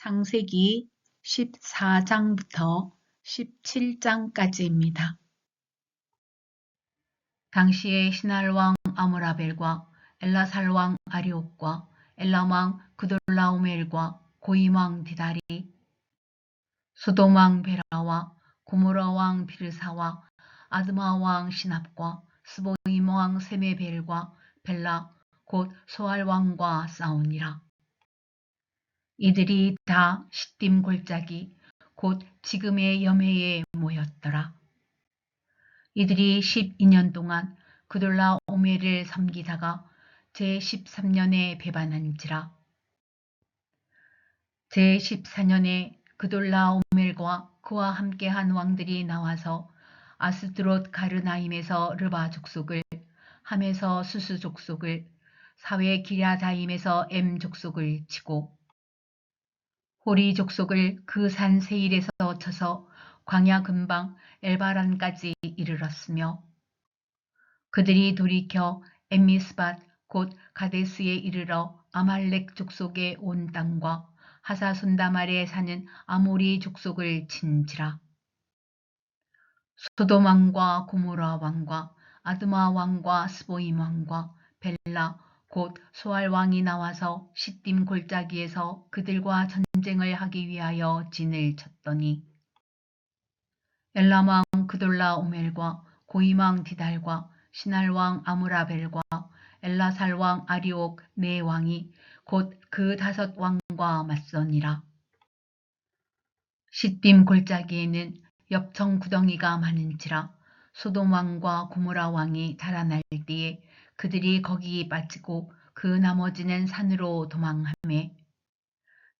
창세기 14장부터 17장까지입니다. 당시에 시날 왕 아므라벨과 엘라살 왕 아리옥과 엘람 왕 그돌라오멜과 고임 왕 디다리 소돔 왕 베라와 고모라 왕 비르사와 아드마 왕 시납과 스보임 왕 세메벨과 벨라 곧 소알 왕과 싸우니라. 이들이 다 시딤 골짜기 곧 지금의 염해에 모였더라. 이들이 12년 동안 그돌라 오메를 섬기다가 제13년에 배반한지라. 제14년에 그돌라 오멜과 그와 함께한 왕들이 나와서 아스드롯 가르나임에서 르바 족속을 함에서 수수 족속을 사회 기랴다임에서 엠 족속을 치고 호리 족속을 그 산 세일에서 쳐서 광야 근방 엘바란까지 이르렀으며 그들이 돌이켜 엠미스밭 곧 가데스에 이르러 아말렉 족속의 온 땅과 하사손다말에 사는 아모리 족속을 친지라. 소돔 왕과 고모라 왕과 아드마 왕과 스보임 왕과 벨라 곧 소알 왕이 나와서 시딤 골짜기에서 그들과 전쟁을 하기 위하여 진을 쳤더니 엘람 왕 그돌라 오멜과 고임 왕 디달과 시날 왕 아무라벨과 엘라살 왕 아리옥 네 왕이 곧 그 다섯 왕과 맞서니라. 시딤 골짜기에는 엽청 구덩이가 많은지라 소돔 왕과 고모라 왕이 달아날 때에 그들이 거기 빠지고 그 나머지는 산으로 도망하매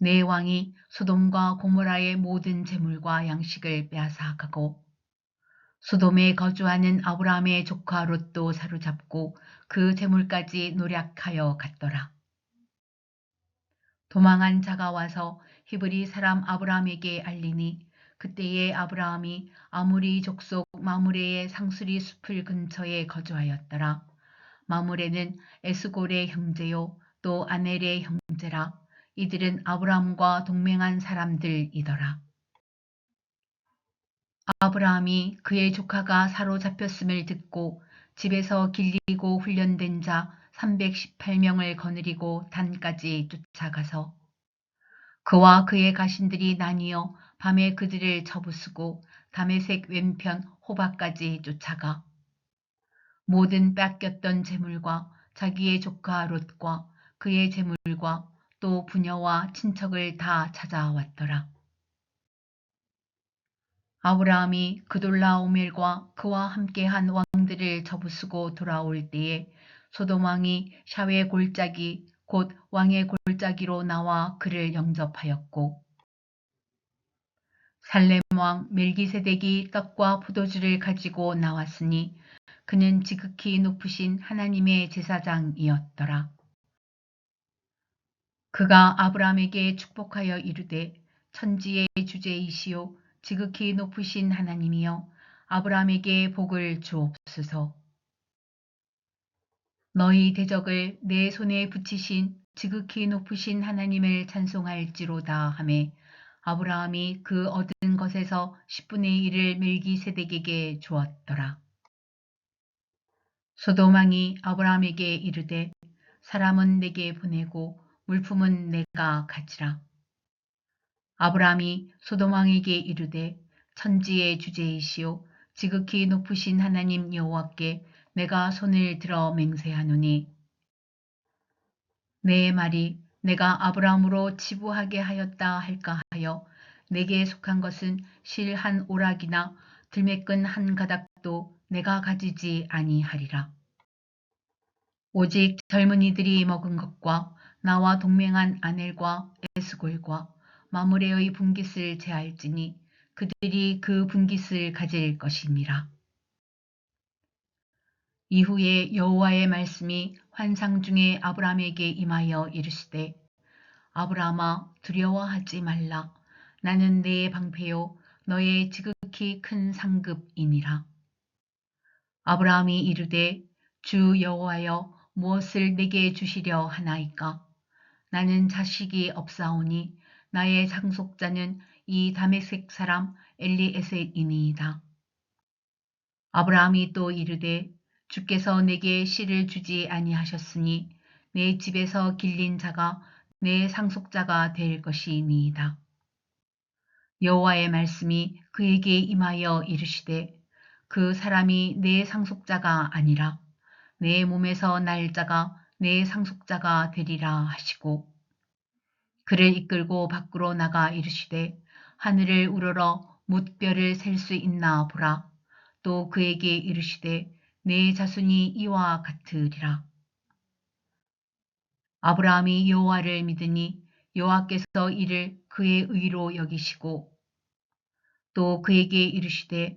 네 왕이 소돔과 고모라의 모든 재물과 양식을 빼앗아 가고 소돔에 거주하는 아브라함의 조카 롯도 사로잡고 그 재물까지 노략하여 갔더라. 도망한 자가 와서 히브리 사람 아브라함에게 알리니 그때에 아브라함이 아무리 족속 마무레의 상수리 숲을 근처에 거주하였더라. 마무레는 에스골의 형제요 또 아넬의 형제라 이들은 아브라함과 동맹한 사람들이더라. 아브라함이 그의 조카가 사로잡혔음을 듣고 집에서 길리고 훈련된 자 318명을 거느리고 단까지 쫓아가서 그와 그의 가신들이 나뉘어 밤에 그들을 쳐부수고 담에색 왼편 호박까지 쫓아가 모든 뺏겼던 재물과 자기의 조카 롯과 그의 재물과 또 부녀와 친척을 다 찾아왔더라. 아브라함이 그돌라 오멜과 그와 함께한 왕들을 접으수고 돌아올 때에 소돔 왕이 샤웨 골짜기 곧 왕의 골짜기로 나와 그를 영접하였고 살렘 왕 멜기세덱이 떡과 포도주를 가지고 나왔으니 그는 지극히 높으신 하나님의 제사장이었더라. 그가 아브라함에게 축복하여 이르되 천지의 주제이시오 지극히 높으신 하나님이여 아브라함에게 복을 주옵소서. 너희 대적을 내 손에 붙이신 지극히 높으신 하나님을 찬송할지로다 하매 아브라함이 그 얻은 것에서 10분의 1을 멜기세덱에게 주었더라. 소도망이 아브라함에게 이르되 사람은 내게 보내고 물품은 내가 가지라. 아브라함이 소도망에게 이르되 천지의 주제이시오 지극히 높으신 하나님 여호와께 내가 손을 들어 맹세하노니 내 말이 내가 아브라함으로 치부하게 하였다 할까 하여 내게 속한 것은 실 한 오락이나 들매끈 한 가닥도 내가 가지지 아니하리라. 오직 젊은이들이 먹은 것과 나와 동맹한 아넬과 에스골과 마무레의 분깃을 제할지니 그들이 그 분깃을 가질 것이니라. 이후에 여호와의 말씀이 환상 중에 아브라함에게 임하여 이르시되 아브라함아 두려워하지 말라 나는 내 방패요 너의 지극히 큰 상급이니라. 아브라함이 이르되 주 여호와여 무엇을 내게 주시려 하나이까 나는 자식이 없사오니 나의 상속자는 이 다메섹 사람 엘리에셋이니이다. 아브라함이 또 이르되 주께서 내게 씨를 주지 아니하셨으니 내 집에서 길린 자가 내 상속자가 될 것이니이다. 여호와의 말씀이 그에게 임하여 이르시되 그 사람이 내 상속자가 아니라 내 몸에서 날 자가 내 상속자가 되리라 하시고 그를 이끌고 밖으로 나가 이르시되 하늘을 우러러 뭇별을 셀수 있나 보라. 또 그에게 이르시되 내 자손이 이와 같으리라. 아브라함이 여호와를 믿으니 여호와께서 이를 그의 의로 여기시고 또 그에게 이르시되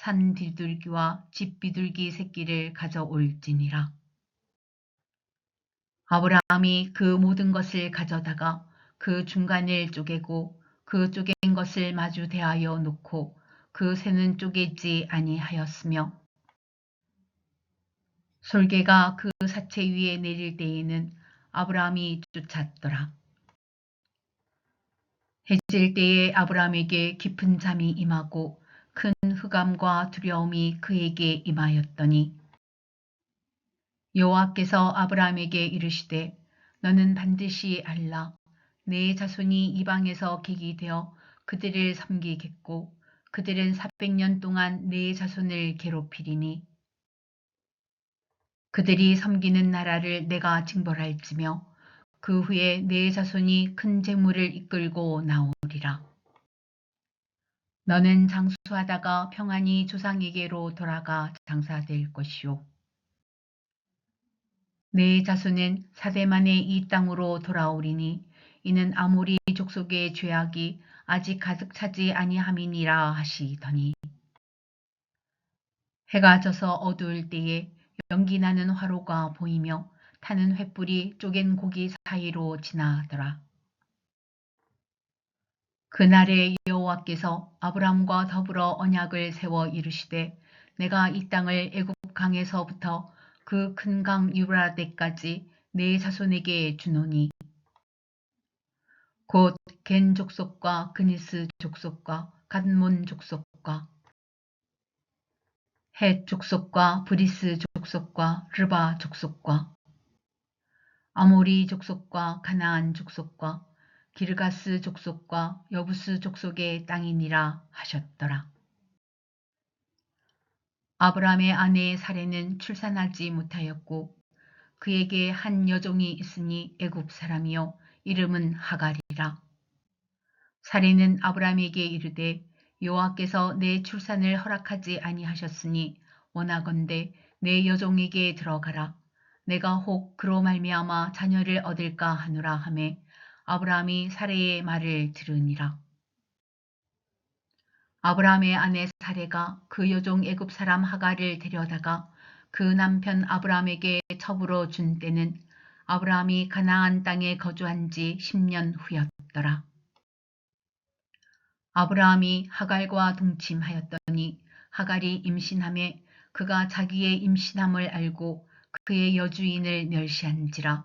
산 비둘기와 집 비둘기 새끼를 가져올지니라. 아브라함이 그 모든 것을 가져다가 그 중간을 쪼개고 그 쪼갠 것을 마주 대하여 놓고 그 새는 쪼개지 아니하였으며 솔개가 그 사체 위에 내릴 때에는 아브라함이 쫓았더라. 해질 때에 아브라함에게 깊은 잠이 임하고 큰 흑암과 두려움이 그에게 임하였더니 여호와께서 아브라함에게 이르시되 너는 반드시 알라 내 자손이 이방에서 객이 되어 그들을 섬기겠고 그들은 400년 동안 내 자손을 괴롭히리니 그들이 섬기는 나라를 내가 징벌할지며 그 후에 내 자손이 큰 재물을 이끌고 나오리라. 너는 장수하다가 평안히 조상에게로 돌아가 장사될 것이요. 내 자손은 사대 만에 이 땅으로 돌아오리니 이는 아모리 족속의 죄악이 아직 가득 차지 아니함이니라 하시더니 해가 져서 어두울 때에 연기 나는 화로가 보이며 타는 횃불이 쪼갠 고기 사이로 지나더라. 그날에 여호와께서 아브람과 더불어 언약을 세워 이르시되 내가 이 땅을 애굽 강에서부터 그 큰 강 유브라데까지 내 자손에게 주노니. 곧 겐 족속과 그니스 족속과 간몬 족속과 헷 족속과 브리스 족속과 르바 족속과 아모리 족속과 가나안 족속과 기르가스 족속과 여부스 족속의 땅이니라 하셨더라. 아브라함의 아내 사례는 출산하지 못하였고 그에게 한 여종이 있으니 애굽 사람이요 이름은 하갈이라. 사례는 아브라함에게 이르되 여호와께서 내 출산을 허락하지 아니하셨으니 원하건대 내 여종에게 들어가라. 내가 혹 그로 말미암아 자녀를 얻을까 하노라 하매 아브라함이 사례의 말을 들으니라. 아브라함의 아내 사례가 그 여종 애굽 사람 하갈을 데려다가 그 남편 아브라함에게 첩으로 준 때는 아브라함이 가나안 땅에 거주한 지 10년 후였더라. 아브라함이 하갈과 동침하였더니 하갈이 임신함에 그가 자기의 임신함을 알고 그의 여주인을 멸시한지라.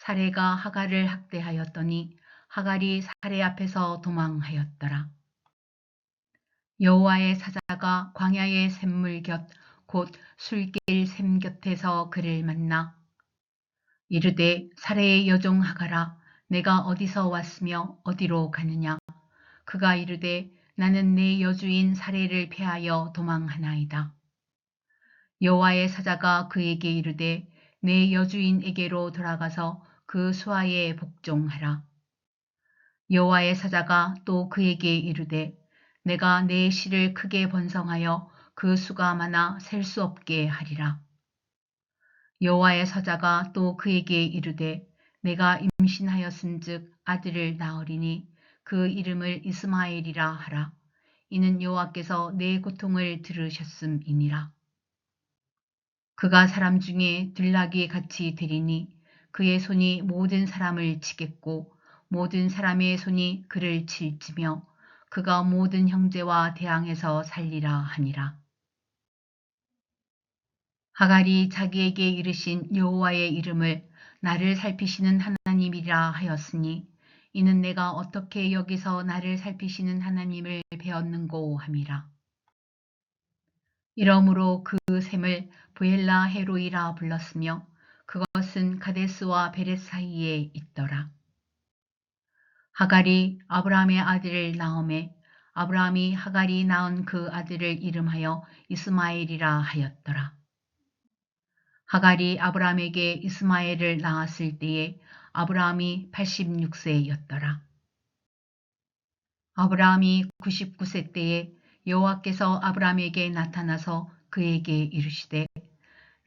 사례가 하갈을 학대하였더니 하갈이 사례 앞에서 도망하였더라. 여호와의 사자가 광야의 샘물 곁 곧 술길 샘 곁에서 그를 만나 이르되 사례의 여종 하가라 내가 어디서 왔으며 어디로 가느냐 그가 이르되 나는 내 여주인 사례를 패하여 도망하나이다. 여호와의 사자가 그에게 이르되 내 여주인에게로 돌아가서 그 수하에 복종하라. 여호와의 사자가 또 그에게 이르되 내가 내 씨를 크게 번성하여 그 수가 많아 셀 수 없게 하리라. 여호와의 사자가 또 그에게 이르되 내가 임신하였은즉 아들을 낳으리니 그 이름을 이스마엘이라 하라. 이는 여호와께서 내 고통을 들으셨음이니라. 그가 사람 중에 들락이 같이 되리니 그의 손이 모든 사람을 치겠고 모든 사람의 손이 그를 칠지며 그가 모든 형제와 대항해서 살리라 하니라. 하갈이 자기에게 이르신 여호와의 이름을 나를 살피시는 하나님이라 하였으니 이는 내가 어떻게 여기서 나를 살피시는 하나님을 배웠는고 함이라. 이러므로 그 샘을 부엘라 헤로이라 불렀으며 그것은 가데스와 베렛 사이에 있더라. 하갈이 아브라함의 아들을 낳음에 아브라함이 하갈이 낳은 그 아들을 이름하여 이스마엘이라 하였더라. 하갈이 아브라함에게 이스마엘을 낳았을 때에 아브라함이 86세였더라. 아브라함이 99세 때에 여호와께서 아브라함에게 나타나서 그에게 이르시되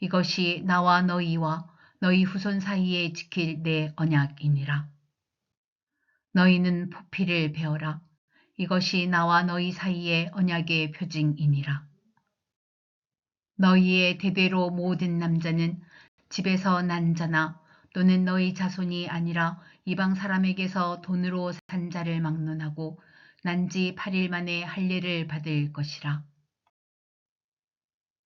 이것이 나와 너희와 너희 후손 사이에 지킬 내 언약이니라. 너희는 포피를 베어라. 이것이 나와 너희 사이의 언약의 표징이니라. 너희의 대대로 모든 남자는 집에서 난 자나 또는 너희 자손이 아니라 이방 사람에게서 돈으로 산 자를 막론하고 난 지 8일 만에 할례를 받을 것이라.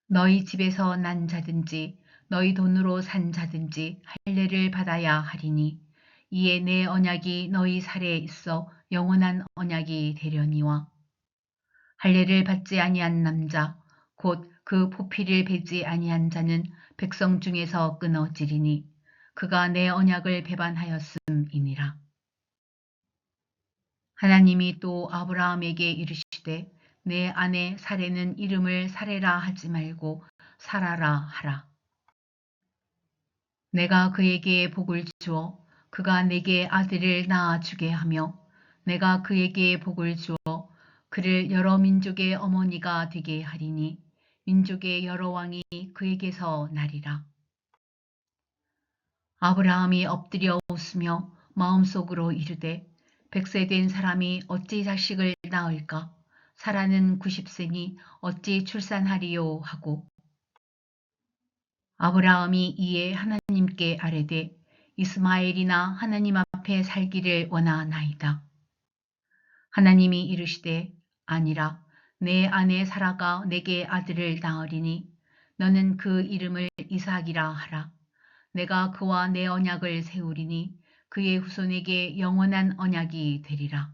너희 집에서 난 자든지 너희 돈으로 산 자든지 할례를 받아야 하리니 이에 내 언약이 너희 살에 있어 영원한 언약이 되려니와 할례를 받지 아니한 남자 곧 그 포피를 베지 아니한 자는 백성 중에서 끊어지리니 그가 내 언약을 배반하였음이니라. 하나님이 또 아브라함에게 이르시되 내 아내 사례는 이름을 사례라 하지 말고 사라라 하라. 내가 그에게 복을 주어 그가 내게 아들을 낳아주게 하며 내가 그에게 복을 주어 그를 여러 민족의 어머니가 되게 하리니 민족의 여러 왕이 그에게서 나리라. 아브라함이 엎드려 웃으며 마음속으로 이르되 백세 된 사람이 어찌 자식을 낳을까? 사라는 90세니 어찌 출산하리요 하고 아브라함이 이에 하나님께 아뢰되 이스마엘이나 하나님 앞에 살기를 원하나이다. 하나님이 이르시되 아니라 내 아내 사라가 내게 아들을 낳으리니 너는 그 이름을 이삭이라 하라. 내가 그와 내 언약을 세우리니 그의 후손에게 영원한 언약이 되리라.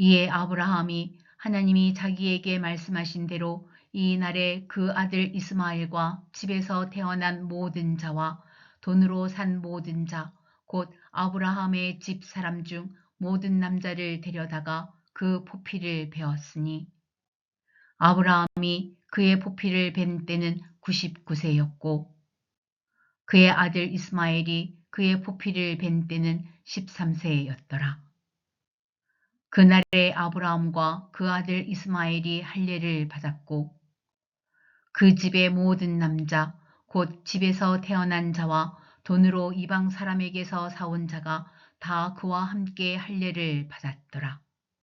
이에 아브라함이 하나님이 자기에게 말씀하신 대로 이 날에 그 아들 이스마엘과 집에서 태어난 모든 자와 돈으로 산 모든 자, 곧 아브라함의 집 사람 중 모든 남자를 데려다가 그 포피를 베었으니 아브라함이 그의 포피를 벤 때는 99세였고 그의 아들 이스마엘이 그의 포피를 벤 때는 13세였더라. 그날에 아브라함과 그 아들 이스마엘이 할례를 받았고 그 집의 모든 남자 곧 집에서 태어난 자와 돈으로 이방 사람에게서 사온 자가 다 그와 함께 할례를 받았더라.